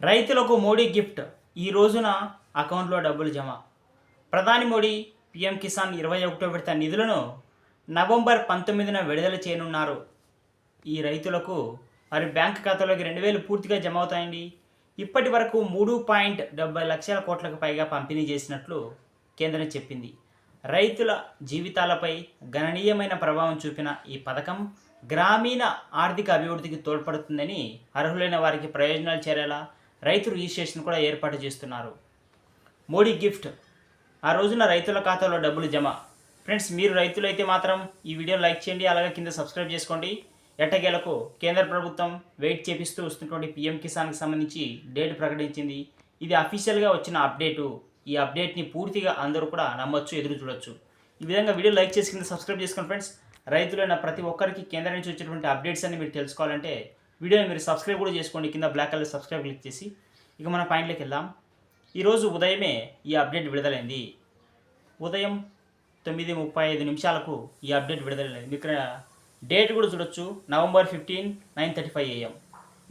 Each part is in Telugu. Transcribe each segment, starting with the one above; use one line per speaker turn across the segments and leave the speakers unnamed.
రైతులకు మోడీ గిఫ్ట్. ఈ రోజున అకౌంట్లో డబ్బులు జమ. ప్రధాని మోడీ పీఎం కిసాన్ ఇరవై ఒకటో విడత నిధులను నవంబర్ పంతొమ్మిదిన విడుదల చేయనున్నారు. ఈ రైతులకు వారి బ్యాంక్ ఖాతాలోకి రెండు వేలు పూర్తిగా జమ అవుతాయండి. ఇప్పటి వరకు మూడు పాయింట్ డెబ్బై లక్షల కోట్లకు పైగా పంపిణీ చేసినట్లు కేంద్రం చెప్పింది. రైతుల జీవితాలపై గణనీయమైన ప్రభావం చూపిన ఈ పథకం గ్రామీణ ఆర్థిక అభివృద్ధికి తోడ్పడుతుందని అర్హులైన వారికి ప్రయోజనాలు చేరేలా రైతు రిజిస్ట్రేషన్ కూడా ఏర్పాటు చేస్తున్నారు. మోడీ గిఫ్ట్. ఆ రోజున రైతుల ఖాతాలో డబ్బులు జమ. ఫ్రెండ్స్ మీరు రైతులైతే మాత్రం ఈ వీడియో లైక్ చేయండి అలాగే కింద సబ్స్క్రైబ్ చేసుకోండి. ఎట్టగేలకు కేంద్ర ప్రభుత్వం వెయిట్ చేపిస్తూ వస్తున్నటువంటి పీఎం కిసాన్కి సంబంధించి డేట్ ప్రకటించింది. ఇది అఫీషియల్గా వచ్చిన అప్డేటు ఈ అప్డేట్ని పూర్తిగా అందరూ కూడా నమ్మొచ్చు ఎదురు చూడొచ్చు. ఈ విధంగా వీడియో లైక్ చేసి కింద సబ్స్క్రైబ్ చేసుకోండి ఫ్రెండ్స్ రైతులైన ప్రతి ఒక్కరికి కేంద్రం నుంచి వచ్చేటువంటి అప్డేట్స్ అన్ని మీరు తెలుసుకోవాలంటే వీడియోని మీరు సబ్స్క్రైబ్ కూడా చేసుకోండి. కింద బ్లాక్ కలర్ సబ్స్క్రైబ్ క్లిక్ చేసి ఇక మన పాయింట్లోకి వెళ్దాం. ఈరోజు ఉదయమే ఈ అప్డేట్ విడుదలైంది. ఉదయం తొమ్మిది ముప్పై ఐదు నిమిషాలకు ఈ అప్డేట్ విడుదలైంది. మీకు ఇక్కడ డేట్ కూడా చూడొచ్చు. November fifteen nine thirty five AM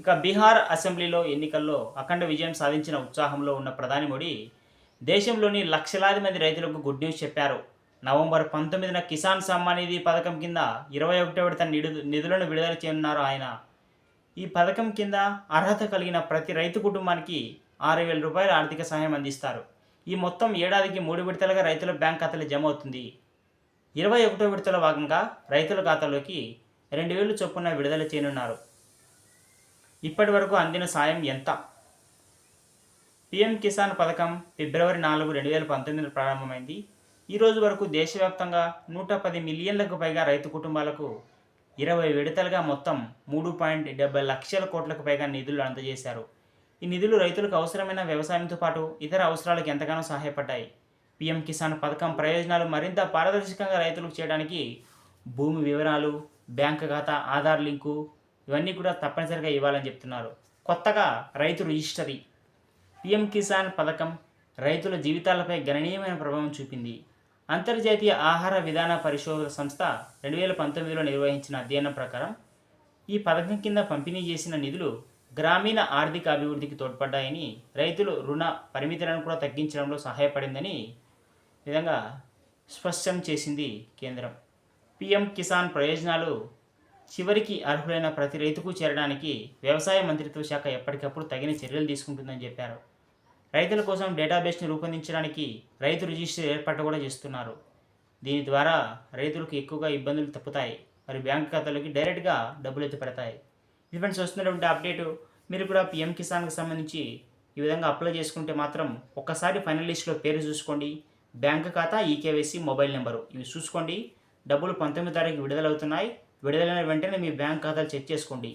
ఇక బీహార్ అసెంబ్లీలో ఎన్నికల్లో అఖండ విజయం సాధించిన ఉత్సాహంలో ఉన్న ప్రధాని మోడీ దేశంలోని లక్షలాది మంది రైతులకు గుడ్ న్యూస్ చెప్పారు. నవంబర్ పంతొమ్మిదిన కిసాన్ సమ్మాన్ నిధి పథకం కింద ఇరవై ఒకటో విడత నిడు నిధులను విడుదల చేయనున్నారు ఆయన. ఈ పథకం కింద అర్హత కలిగిన ప్రతి రైతు కుటుంబానికి ఆరు వేల రూపాయల ఆర్థిక సహాయం అందిస్తారు. ఈ మొత్తం ఏడాదికి మూడు విడతలుగా రైతుల బ్యాంక్ ఖాతాలో జమ అవుతుంది. ఇరవై ఒకటో విడతల భాగంగా రైతుల ఖాతాలోకి రెండు వేలు చొప్పున విడుదల చేయనున్నారు. ఇప్పటి వరకు అందిన సాయం ఎంత? పిఎం కిసాన్ పథకం ఫిబ్రవరి నాలుగు రెండు వేల పంతొమ్మిదిలో ప్రారంభమైంది. ఈ రోజు వరకు దేశవ్యాప్తంగా నూట పది మిలియన్లకు పైగా రైతు కుటుంబాలకు ఇరవై విడతలుగా మొత్తం మూడు పాయింట్ డెబ్బై లక్షల కోట్లకు పైగా నిధులు అందజేశారు. ఈ నిధులు రైతులకు అవసరమైన వ్యవసాయంతో పాటు ఇతర అవసరాలకు ఎంతగానో సహాయపడ్డాయి. పీఎం కిసాన్ పథకం ప్రయోజనాలు మరింత పారదర్శకంగా రైతులకు చేయడానికి భూమి వివరాలు బ్యాంక్ ఖాతా ఆధార్ లింకు ఇవన్నీ కూడా తప్పనిసరిగా ఇవ్వాలని చెప్తున్నారు. కొత్తగా రైతు రిజిస్టరీ. పీఎం కిసాన్ పథకం రైతుల జీవితాలపై గణనీయమైన ప్రభావం చూపింది. అంతర్జాతీయ ఆహార విధాన పరిశోధన సంస్థ రెండు వేల పంతొమ్మిదిలో నిర్వహించిన అధ్యయనం ప్రకారం ఈ పథకం కింద పంపిణీ చేసిన నిధులు గ్రామీణ ఆర్థిక అభివృద్ధికి తోడ్పడ్డాయని రైతులు రుణ పరిమితులను కూడా తగ్గించడంలో సహాయపడిందని విధంగా స్పష్టం చేసింది కేంద్రం. పీఎం కిసాన్ ప్రయోజనాలు చివరికి అర్హులైన ప్రతి రైతుకు చేరడానికి వ్యవసాయ మంత్రిత్వ శాఖ ఎప్పటికప్పుడు తగిన చర్యలు తీసుకుంటుందని చెప్పారు. రైతుల కోసం డేటాబేస్ని రూపొందించడానికి రైతు రిజిస్టర్ ఏర్పాటు కూడా చేస్తున్నారు. దీని ద్వారా రైతులకు ఎక్కువగా ఇబ్బందులు తప్పుతాయి. మరి బ్యాంక్ ఖాతాలోకి డైరెక్ట్గా డబ్బులు ఎత్తి పెడతాయి. ఇది ఫ్రెండ్స్ వస్తున్నటువంటి అప్డేటు. మీరు కూడా పిఎం కిసాన్కి సంబంధించి ఈ విధంగా అప్లై చేసుకుంటే మాత్రం ఒక్కసారి ఫైనల్ లిస్ట్లో పేరు చూసుకోండి. బ్యాంక్ ఖాతా ఈకేవైసీ మొబైల్ నెంబరు. ఇవి చూసుకోండి. డబ్బులు పంతొమ్మిది తారీఖు విడుదలవుతున్నాయి. విడుదలైన వెంటనే మీ బ్యాంక్ ఖాతాలు చెక్ చేసుకోండి.